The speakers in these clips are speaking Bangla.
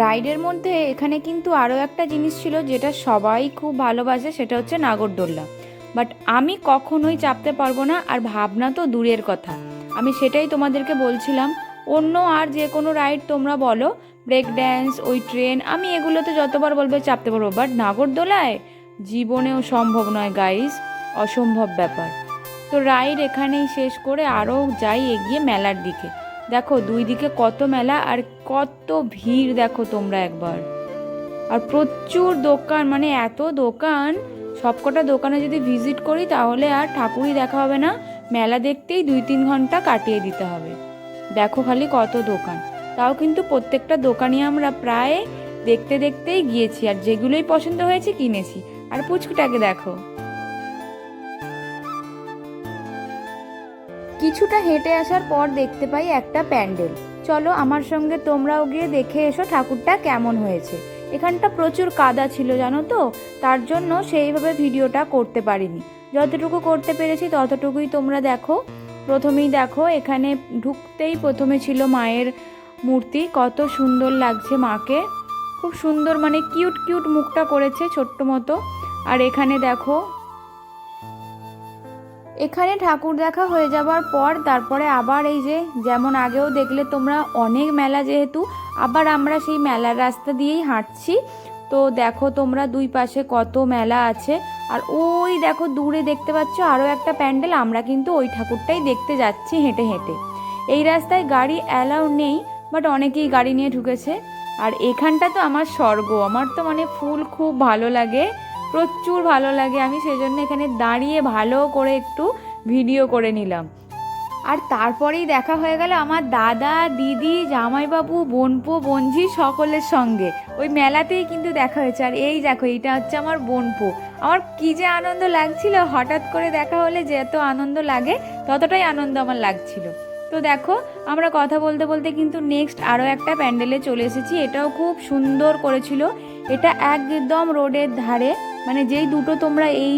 রাইডের মধ্যে এখানে কিন্তু আরও একটা জিনিস ছিল যেটা সবাই খুব ভালোবাসে, সেটা হচ্ছে নাগরদোল্লা। বাট আমি কখনোই চাপতে পারব না, আর ভাবনা তো দূরের কথা। আমি সেটাই তোমাদেরকে বলছিলাম। অন্য আর যে কোনো রাইড তোমরা বলো, ব্রেক ড্যান্স, ওই ট্রেন, আমি এগুলোতে যতবার বলবে চাপতে পারব। বাট নাগরদোলায় জীবনেও সম্ভব নয় গাইস অসম্ভব ব্যাপার। তো রাইড এখানেই শেষ করে আরও যাই এগিয়ে মেলার দিকে। দেখো, দুই দিকে কত মেলা আর কত ভিড় দেখো তোমরা একবার। আর প্রচুর দোকান মানে এত দোকান, সবকটা দোকানে যদি ভিজিট করি তাহলে আর ঠাকুরই দেখা হবে না। মেলা দেখতেই দুই তিন ঘণ্টা কাটিয়ে দিতে হবে। দেখো খালি কত দোকান। তাও কিন্তু প্রত্যেকটা দোকানই আমরা প্রায় দেখতে দেখতেই গিয়েছি। আর যেগুলোই পছন্দ হয়েছে কিনেছি। আর পুচকুটাকে দেখো। কিছুটা হেঁটে আসার পর দেখতে পাই একটা প্যান্ডেল। চলো আমার সঙ্গে তোমরাও গিয়ে দেখে এসো ঠাকুরটা কেমন হয়েছে। এখানটা প্রচুর কাদা ছিল, জানো তো? তার জন্য সেইভাবে ভিডিওটা করতে পারিনি। যতটুকু করতে পেরেছি ততটুকুই তোমরা দেখো। প্রথমেই দেখো, এখানে ঢুকতেই প্রথমে ছিল মায়ের মূর্তি। কত সুন্দর লাগছে মাকে। খুব সুন্দর মানে কিউট কিউট মুখটা করেছে ছোট্ট মতো। আর এখানে দেখো এখানে ঠাকুর দেখা হয়ে যাবার পর তারপরে আবার এই যে, যেমন আগেও দেখলে তোমরা অনেক মেলা যেহেতু, আবার আমরা সেই মেলার রাস্তা দিয়েই হাঁটছি। তো দেখো তোমরা দুই পাশে কত মেলা আছে। আর ওই দেখো দূরে দেখতে পাচ্ছ আরও একটা প্যান্ডেল, আমরা কিন্তু ওই ঠাকুরটাই দেখতে যাচ্ছি হেঁটে হেঁটে। এই রাস্তায় গাড়ি অ্যালাউ নেই, বাট অনেকেই গাড়ি নিয়ে ঢুকেছে। আর এখানটা তো আমার স্বর্গ, আমার তো মানে ফুল খুব ভালো লাগে। প্রচুর ভালো লাগে। আমি সেজন্য এখানে দাঁড়িয়ে ভালো করে একটু ভিডিও করে নিলাম। আর তারপরেই দেখা হয়ে গেল আমার দাদা, দিদি, জামাইবাবু, বোনপো, বোনঝি সকলের সঙ্গে। ওই মেলাতেই কিন্তু দেখা হয়েছে। আর এই দেখো, এইটা হচ্ছে আমার বোনপো। আমার কি যে আনন্দ লাগছিল, হঠাৎ করে দেখা হলে যে এত আনন্দ লাগে, ততটাই আনন্দ আমার লাগছিল। তো দেখো, আমরা কথা বলতে বলতে কিন্তু নেক্সট আরও একটা প্যান্ডেলে চলে এসেছি। এটাও খুব সুন্দর করেছিল। এটা একদম রোডের ধারে মানে যেই দুটো তোমরা এই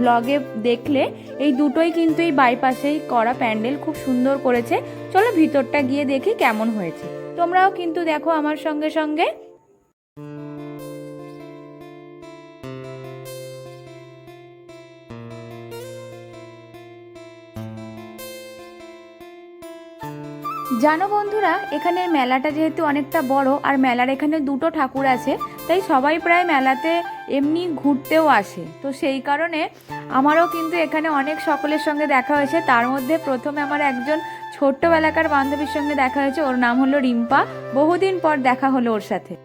ব্লগে দেখলে, এই দুটোই কিন্তু এই বাইপাসেই করা প্যান্ডেল খুব সুন্দর করেছে। চলো ভিতরটা গিয়ে দেখি কেমন হয়েছে। তোমরাও কিন্তু দেখো আমার সঙ্গে সঙ্গে। জানো বন্ধুরা, এখানের মেলাটা যেহেতু অনেকটা বড়, আর মেলার এখানে দুটো ঠাকুর আছে, তাই সবাই প্রায় মেলাতে এমনি ঘুরতেও আসে। তো সেই কারণে আমারও কিন্তু এখানে অনেক সকলের সঙ্গে দেখা হয়েছে। তার মধ্যে প্রথমে আমার একজন ছোট্টবেলাকার বান্ধবীর সঙ্গে দেখা হয়েছে। ওর নাম হলো রিম্পা। বহুদিন পর দেখা হলো ওর সাথে।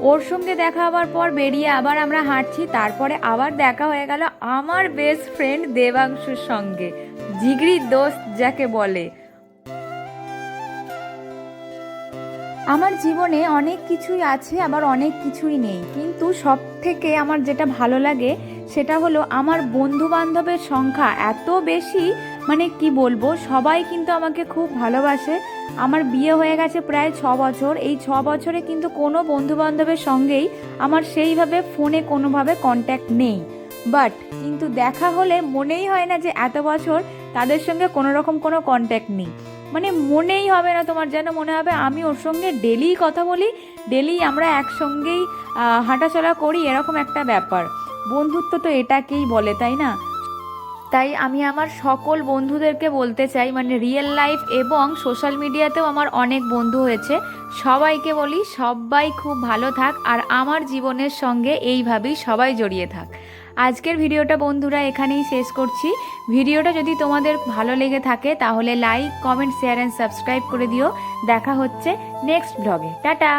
ওর সঙ্গে দেখা হওয়ার পর বেরিয়ে আবার আমরা হাঁটছি। তারপরে আবার দেখা হয়ে গেল আমার বেস্ট ফ্রেন্ড দেবাংশুর সঙ্গে। জিগরি দোস্ত যাকে বলে। আমার জীবনে অনেক কিছুই আছে, আবার অনেক কিছুই নেই। কিন্তু সব থেকে আমার যেটা ভালো লাগে, সেটা হলো আমার বন্ধু বান্ধবের সংখ্যা এত বেশি মানে কি বলব, সবাই কিন্তু আমাকে খুব ভালোবাসে। আমার বিয়ে হয়ে গেছে প্রায় ছ বছর। এই ছ বছরে কিন্তু কোনো বন্ধু বান্ধবের সঙ্গেই আমার সেইভাবে ফোনে কোনোভাবে কন্ট্যাক্ট নেই। বাট কিন্তু দেখা হলে মনেই হয় না যে এত বছর তাদের সঙ্গে কোনো রকম কোনো কন্ট্যাক্ট নেই। মানে মনেই হবে না তোমার, যেন মনে হবে আমি ওর সঙ্গে ডেলি কথা বলি ডেলি আমরা একসঙ্গেই হাঁটাচলা করি, এরকম একটা ব্যাপার। বন্ধুত্ব তো এটাকেই বলে, তাই না? তাই আমি আমার সকল বন্ধুদেরকে বলতে চাই মানে রিয়েল লাইফ এবং সোশ্যাল মিডিয়াতেও আমার অনেক বন্ধু হয়েছে, সবাইকে বলি, সবাই খুব ভালো থাক, আর আমার জীবনের সঙ্গে এইভাবেই সবাই জড়িয়ে থাক। আজকের ভিডিওটা বন্ধুরা এখানেই শেষ করছি। ভিডিওটা যদি তোমাদের ভালো লেগে থাকে, তাহলে like comment share and subscribe করে দিও। দেখা হচ্ছে নেক্সট ব্লগে টাটা!